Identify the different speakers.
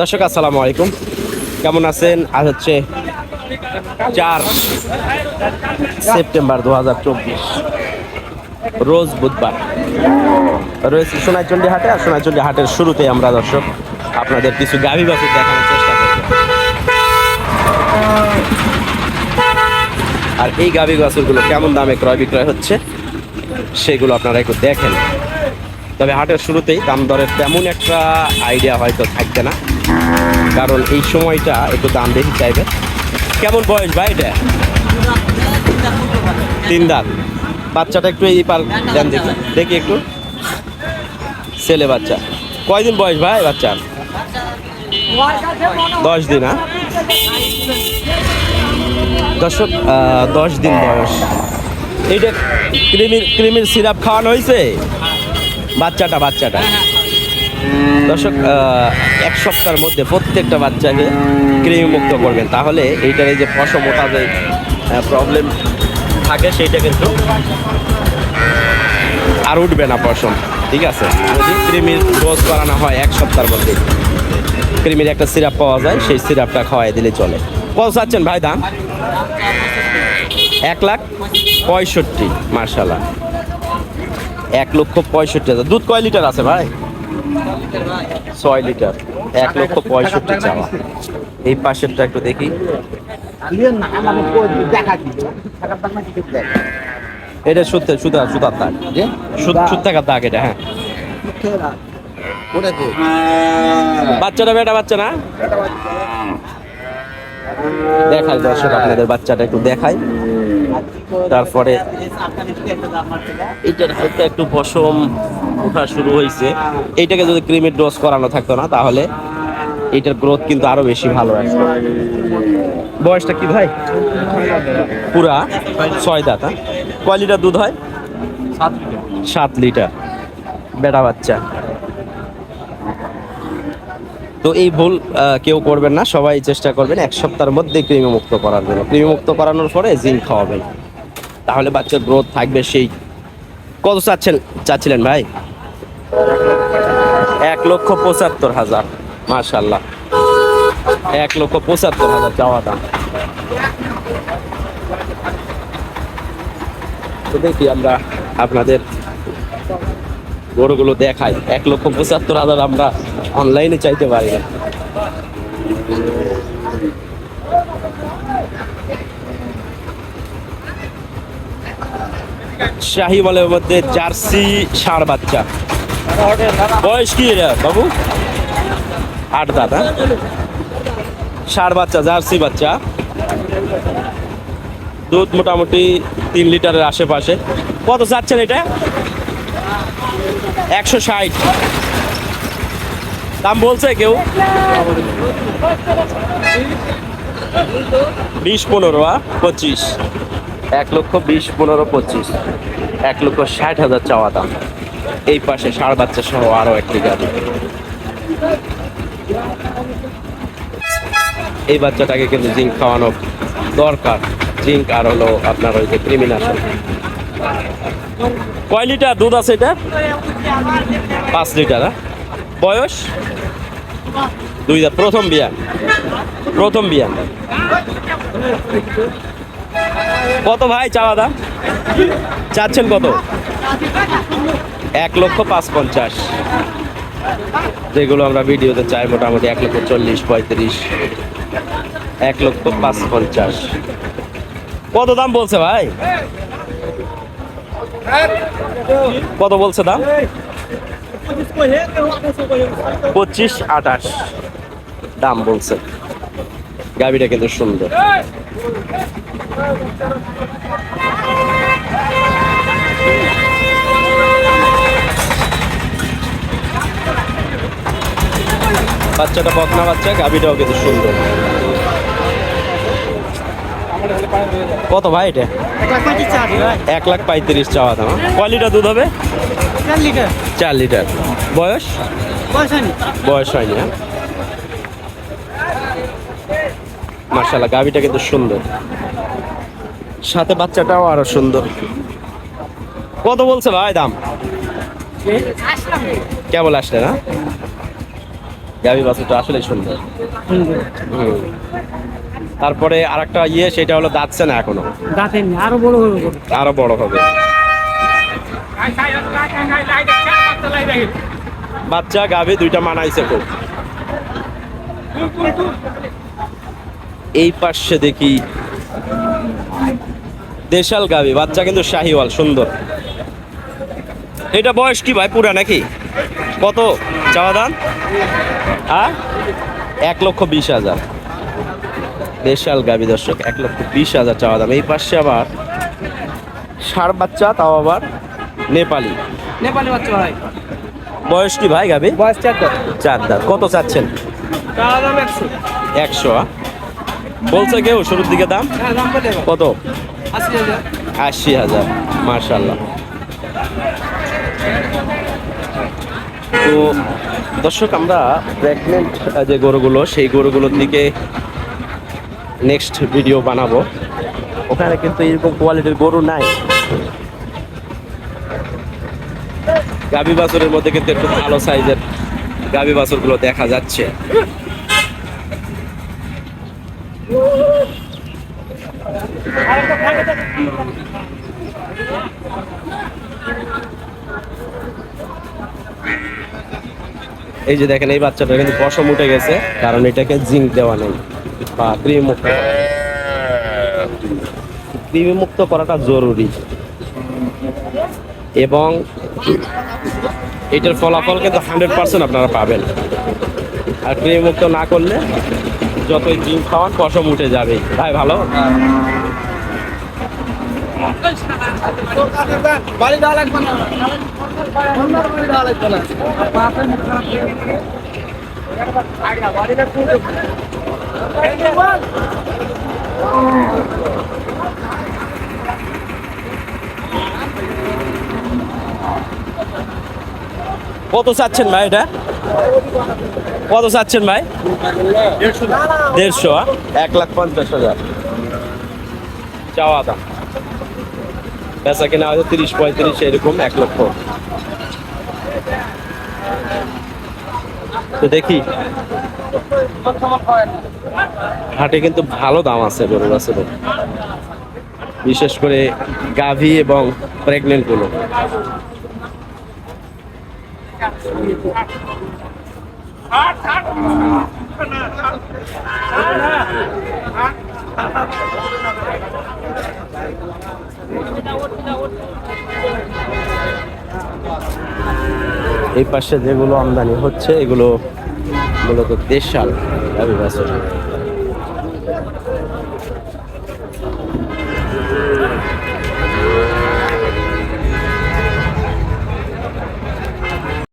Speaker 1: দর্শক, আসসালামু আলাইকুম। কেমন আছেন? আজ হচ্ছে চার সেপ্টেম্বর দু হাজার চব্বিশ। রোজ বুধবার। রয়েছে সোনাইচন্ডী হাটে, আর সোনাইচন্ডী হাটের শুরুতে আমরা দর্শক আপনাদের কিছু গাভী বাছুর দেখানোর চেষ্টা করব। আর এই গাভী বাছুরগুলো কেমন দামে ক্রয় বিক্রয় হচ্ছে, সেগুলো আপনারা একটু দেখেন। তবে হাটের শুরুতেই দাম দরের তেমন একটা আইডিয়া হয়তো থাকবে না। কারণ এই সময়টা একটু দাম বেশি চাইবে। কেমন বয়স ভাই এটা? তিন দাঁত। বাচ্চাটা একটু এই পার দেন দেখি। দেখি একটু। ছেলে বাচ্চা। কয়দিন বয়স ভাই বাচ্চার? দশ দিন হ্যাঁ? দর্শক দশ দিন বয়স। এইটা ক্রিমির ক্রিমির সিরাপ খাওয়ানো হয়েছে? বাচ্চাটা বাচ্চাটা। দর্শক এক সপ্তাহের মধ্যে প্রত্যেকটা বাচ্চাকে কৃমি মুক্ত করবেন। তাহলে এইটার এই যে পশম ওঠা যে প্রবলেম থাকে, সেইটা কিন্তু আর উঠবে না পশম। ঠিক আছে? যদি কৃমির ডোজ করানো হয় এক সপ্তাহের মধ্যে কৃমির একটা সিরাপ পাওয়া যায়, সেই সিরাপটা খাওয়াই দিলে চলে। কত চাচ্ছেন ভাই দাম? এক লাখ পঁয়ষট্টি মার্শাল্লাহ এক লক্ষ পঁয়ষট্টি হাজার। দুধ কয় লিটার আছে ভাই? ছয় লিটার। এক লক্ষ পঁয়ষট্টি চাওয়া। এই পাশেরটা একটু দেখি। এটা সুতে সুতা সুতার দাগ। সুত থাকার দাগ এটা হ্যাঁ। বাচ্চাটা বেটা বাচ্চা না? দেখাই দর্শক আপনাদের বাচ্চাটা একটু দেখাই। তারপরে এটার হালকা একটু পশম ওঠা শুরু হয়েছে। এইটাকে যদি ক্রিমের ডোজ করানো থাকতো না তাহলে এটার গ্রোথ কিন্তু আরও বেশি ভালো আসবে বয়সটা কি ভাই? পুরা ছয় দাঁত হ্যাঁ? কয় লিটার দুধ হয়? সাত লিটার। বেটা বাচ্চা। তো এই ভুল কেউ করবেন না। সবাই চেষ্টা করবেন এক সপ্তাহের মধ্যে কৃমি মুক্ত করার জন্য। কৃমি মুক্ত করানোর পরে জিঙ্ক খাওয়াবেন। তাহলে বাচ্চার গ্রোথ থাকবে সেই। কত চাচ্ছেন চাচ্ছিলেন ভাই? এক লক্ষ পঁচাত্তর হাজার। মাশাল্লাহ এক লক্ষ পঁচাত্তর হাজার চাওয়া দাম। তো দেখি আমরা আপনাদের গরুগুলো দেখায়। এক লক্ষ পঁচাত্তর হাজার আমরা অনলাইনে চাইতে পারি না। শাহি বলের মধ্যে জার্সি, ষাঁড় বাচ্চা। বয়স কি বাবু? আট দাদা ষাঁড় বাচ্চা, জার্সি বাচ্চা। দুধ মোটামুটি তিন লিটারের আশেপাশে। কত চাচ্ছেন এটা? একশো ষাট। দাম বলছে কেউ? বিশ পনেরো পঁচিশ। এক লক্ষ বিশ পনেরো, পঁচিশ। এক লক্ষ ষাট হাজার চাওয়া দাম। এই পাশে ষাড় বাচ্চা সহ আরও একটি গাড়ি। এই বাচ্চাটাকে কিন্তু জিঙ্ক খাওয়ানো দরকার। জিঙ্ক আর হলো আপনার ওই যে ক্রিমিনাশন। কয় লিটার দুধ আছে এটা? পাঁচ লিটার হ্যাঁ? বয়স? দুই প্রথম বিয়ান প্রথম বিয়ান কত ভাই চাওয়া দাম? চাচ্ছেন কত? এক লক্ষ পাঁচ পঞ্চাশ যেগুলো আমরা ভিডিওতে চাই, মোটামুটি এক লক্ষ চল্লিশ, পঁয়ত্রিশ। এক লক্ষ পাঁচ পঞ্চাশ কত দাম বলছে ভাই? কত বলছে দাম? পঁচিশ আঠাশ। দাম বলছে। গাবিটা কিন্তু সুন্দর। বাচ্চাটা বকনা বাচ্চা, গাবিটাও কিন্তু সুন্দর। কত ভাই এটা? এক লাখ পঁয়ত্রিশ চাওয়া দাম হ্যাঁ? কয় লিটার দুধ হবে? চার লিটার। বয়স? বয়স হয়নি। হ্যাঁ? মার্শাল্লাহ গাভিটা কিন্তু সুন্দর। সাথে বাচ্চাটাও আরও সুন্দর। কত বলছে ভাই দাম? কেবল আসলে না? গাভী বাচ্চাটা আসলে সুন্দর।
Speaker 2: সুন্দর।
Speaker 1: হুম। তারপরে আর একটা ইয়ে সেটা হলো দাঁতছে না
Speaker 2: এখনও। আরও বড় হবে
Speaker 1: আরও বড় হবে। বাচ্চা গাভী দুইটা মানাইছে খুব। এই পাশে দেখি দেশাল গাভী বাচ্চা কিন্তু শাহিওয়াল সুন্দর। এটা বয়স কি ভাই পুরা নাকি? কত? চাওয়া দান হ্যাঁ? এক লক্ষ বিশ হাজার। দেশাল গাবি দর্শক এক লক্ষ বিশ হাজার চাওয়া দাম। এই পাশে আবার ষাড় বাচ্চা তাও আবার নেপালি।
Speaker 2: নেপালি বাচ্চা ভাই।
Speaker 1: বয়স কি ভাই গাবি?
Speaker 2: বয়স চার দাঁত।
Speaker 1: চার দাঁত। কত চাচ্ছেন?
Speaker 2: দাম একশো।
Speaker 1: একশো বলছে কেউ শুরুর দিকে দাম?
Speaker 2: হ্যাঁ কত? আশি হাজার।
Speaker 1: আশি হাজার মার্শাল্লাহ তো দর্শক আমরা প্রেগনেন্ট যে গরুগুলো সেই গরুগুলোর দিকে নেক্সট ভিডিও বানাবো। ওখানে কিন্তু এরকম কোয়ালিটির গরু নাই। গাবি বাছুরের মধ্যে কিন্তু একটু ভালো সাইজের গাবি বাছুরগুলো দেখা যাচ্ছে। এই যে দেখেন, এই বাচ্চাটা কিন্তু পশম উঠে গেছে, কারণ এটাকে জিঙ্ক দেওয়া নেই। বা ক্রিম মুক্ত ক্রিমি মুক্ত করাটা জরুরি। এবং এটার ফলাফল কিন্তু হান্ড্রেড পার্সেন্ট আপনারা পাবেন। আর ক্রিম মুক্ত না করলে যতই জিঙ্ক খাওয়ান, পশম উঠে যাবে। ভাই ভালো?
Speaker 2: বাড়ি
Speaker 1: কত চাচ্ছেন ভাই এটা? কত চাচ্ছেন ভাই? দেড়শো আ? এক লাখ পঞ্চাশ হাজার। চাওয়া দাম। পেশা কিনা হয়তো তিরিশ পঁয়ত্রিশ এরকম এক লক্ষ। তো দেখি। হাটে কিন্তু ভালো দাম আছে গরু আছে বিশেষ করে গাভী এবং প্রেগনেন্টগুলো। এই পাশে যেগুলো আমদানি হচ্ছে এগুলো মূলত দেশাল রবি